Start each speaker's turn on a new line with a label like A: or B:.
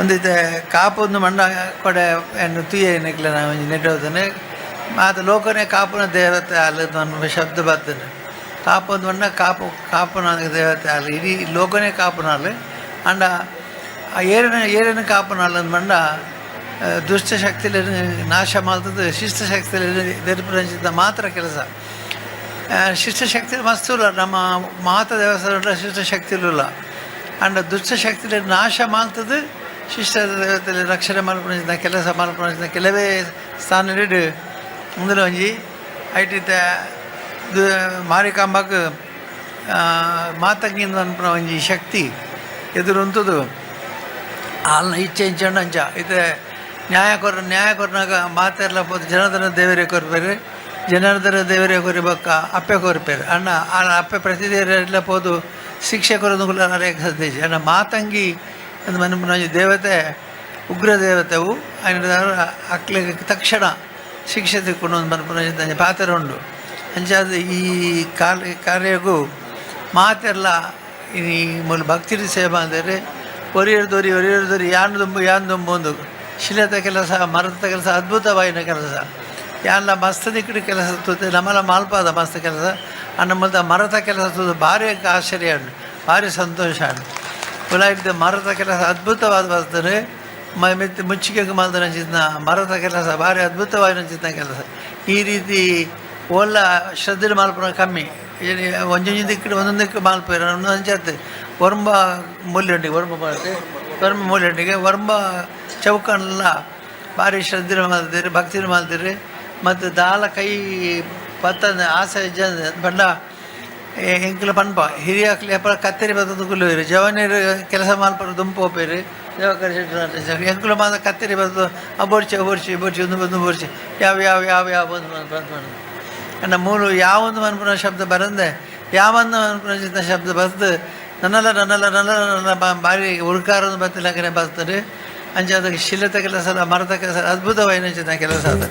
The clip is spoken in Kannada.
A: ಒಂದಿತ್ತೆ ಕಾಪೊಂದು ಮಂಡ ಕೊಡೆ ಎನ್ನು ತುಯ್ಯ ನಿಕ್ಲ ನಾವು ನೆಟ್ಟೋದನೆ ಮಾತ ಲೋಕನೆ ಕಾಪುನ ದೇವತೆ ಅಲ್ಲದ ಶಬ್ದ ಬರ್ತದೆ. ಕಾಪೊಂದು ಮಂಡ ಕಾಪು ಕಾಪುನ ದೇವತೆ ಅಲ್ಲ ಇಡೀ ಲೋಕನೆ ಕಾಪುನಾಲ್ ಅಂಡ ಏರಿನ ಏರಿನ ಕಾಪುನಾಲ್ ಅಂದ್ ಮಂಡ ಆ, ದುಷ್ಟ ಶಕ್ತಿಲಿ ನಾಶ ಮಾಡ್ತದೆ ಶಿಷ್ಟ ಶಕ್ತಿಲಿ ನಿರ್ಪಂಚಿತ ಮಾತ್ರ ಕೆಲಸ. ಶಿಷ್ಟ ಶಕ್ತಿ ಇಲ್ಲ ನಮ್ಮ ಮಾತ ದೇವಸ್ಥಾನ ಶಿಷ್ಟ ಶಕ್ತಿ ಇಲ್ಲ. ಅಂಡ ದುಷ್ಟ ಶಕ್ತಿ ನಾಶ ಮಾಡ್ತದೆ ಶಿಷ್ಟ ದೇವತೆಯಲ್ಲಿ ರಕ್ಷಣೆ ಮಾಡ್ಕೊಂಡಿದ್ದ ಕೆಲಸ ಮಾಡ್ಕೊಂಡಿದ್ದ ಕೆಲವೇ ಸ್ಥಾನ ನೀಡಿ ಮುಂದಿನ ಒಂಜಿ ಐಟಿತ ಮಾರಿಕಾಂಬಕ್ಕೆ ಮಾತಂಗಿಂದ ಅನ್ಪುನ ಒಂಜಿ ಶಕ್ತಿ ಎದುರುಂತದು ಆಲ್ನ ಇಚ್ಛೆ ಇಂಚಂಡ ಅಂಚ ಇದೆ ನ್ಯಾಯ ಕೊರ ನ್ಯಾಯ ಕೊರನಾಗ ಮಾತೆಲ್ಲ ಪೋದು ಜನಾರ್ದನ ದೇವರೇ ಕೊರ್ಪೇರು, ಜನಾರ್ದನ ದೇವರೇ ಕೊರಿಬಕ್ಕ ಅಪ್ಪೆ ಕೊರ್ಪೇರು. ಅಣ್ಣ, ಆ ಅಪ್ಪೆ ಪ್ರತಿ ಪೋದು ಶಿಕ್ಷೆ ಕೊರೋದು ಕೂಡ ರೇಖ ಸಂದೇಶ ಅಣ್ಣ, ಮಾತಂಗಿ ಅಂದ್ ಮನ ದೇವತೆ ಉಗ್ರ ದೇವತೆವು ఆయన ಅಕ್ಲಿಗೆ ತಕ್ಷಣ ಶಿಕ್ಷೆ ತಿಕ್ಕೊಂಡು ಒಂದು ಮನಪುನ ಪಾತ್ರ ಉಂಡು ಅಂಚಾದ ಈ ಕಾರ್ಯ ಕಾರ್ಯಗೂ ಮಾತೆಲ್ಲ ಈ ಮೂಲ ಭಕ್ತಿ ಸೇವೆ ಅಂದರೆ ಒರಿಯರ್ದೊರಿ ಒರಿಯರ್ದೊರಿ ಯಾನ್ ದುಂಬು ಯಾನ್ ದುಂಬು ಒಂದು ಶಿಲದ ಕೆಲಸ ಮರದ ಕೆಲಸ ಅದ್ಭುತವಾಯಿನ ಕೆಲಸ ಯಾನ್ಲ ಮಸ್ತ್ ದಿಕ್ಕಡಿ ಕೆಲಸ ತುತ್ತೆ ನಮ್ಮಲ್ಲ ಮಾಲ್ಪಾದ ಮಸ್ತ್ ಕೆಲಸ ಅನ್ನ ಮಲ್ದ ಮರದ ಕೆಲಸ ತುದು ಭಾರಿ ಆಶ್ಚರ್ಯ ಉಂಟು ಭಾರಿ ಸಂತೋಷ ಉಂಟು ಕುಲಾಯಿದ ಮರದ ಕೆಲಸ ಅದ್ಭುತವಾದ ಮೈ ಮೆತ್ತಿ ಮುಚ್ಚಿಗೆ ಮಾಲ್ದ ನಂಚಿದ್ನ ಮರದ ಕೆಲಸ, ಭಾರಿ ಅದ್ಭುತವಾಗಿ ನಂಚಿದ್ನ ಕೆಲಸ. ಈ ರೀತಿ ಒಲ್ಲ ಶ್ರದ್ಧೆ ಮಾಲ್ಪನ ಕಮ್ಮಿ. ಒಂಜೊಂಜು ಒಂಜೊಂಜಿ ದಿಕ್ಕಡು ಒಂದೊಂದು ದಿಕ್ಕು ಮಾಲ್ಪೇರ ಒಂದೊಂದು ಅಂಚತ್ತೆ ವರ್ಮ ಮೂಲ್ಯಂಡಿಗೆ ವರ್ಮ ಮಾಡ್ತೆ ವರ್ಮ ಮೂಲ್ಯಂಡಿಗೆ ವರ್ಮ ಚೌಕಣ್ಣ ಭಾರಿ ಶ್ರದ್ಧೆ ಮಾಡ್ತೀರಿ ಭಕ್ತಿ ಮಾಡ್ತೀರಿ ಮತ್ತು ದಾಲ ಕೈ ಪತ್ತ ಆಸೆ ಜನ ಬಂಡ ಎಂಕಲ ಪನ್ಪ ಹಿರಿಯ ಲೇಪರ ಕತ್ತೇರಿ ಬರ್ತದ ಕುಲ್ಲುವಿರು ಜವನೀರು ಕೆಲಸ ಮಾಲ್ಪರ ದುಂಪು ಹೋಗ್ಬೇರು ದೇವಕರ ಶೆಟ್ಟಿ ಎಂಕುಲ ಮಾದ ಕತ್ತೇರಿ ಬರ್ತದೆ ಅಬೋರ್ಚಿ ಅಬೋರ್ಚಿ ಬೋರ್ಚಿ ಒಂದು ಬಂದು ಬೋರ್ಚಿ ಯಾವ ಯಾವ ಯಾವ ಯಾವ ಒಂದು ಬಂದು ಬಂದು ಅಣ್ಣ ಮೂಲು ಯಾವೊಂದು ಮನ್ಪುನ ಶಬ್ದ ಬರಂದೆ ಯಾವೊಂದು ಮನ್ಪುನ ಶಬ್ದ ಬರ್ತದೆ ನನ್ನಲ್ಲ ನನ್ನಲ್ಲ ನನ್ನಲ್ಲ ನನ್ನ ಬಾ- ಬಾರಿ ಉಳ್ಕಾರದು ಬತ್ತಿಲ್ಲ ಬರ್ತದೆ ಅಂಚೆ ಅದಕ್ಕೆ ಶಿಲತ ಕೆಲಸ ಮರದ ಕೆಲಸ ಅದ್ಭುತವಾಯಿನ ಕೆಲಸ ಅದ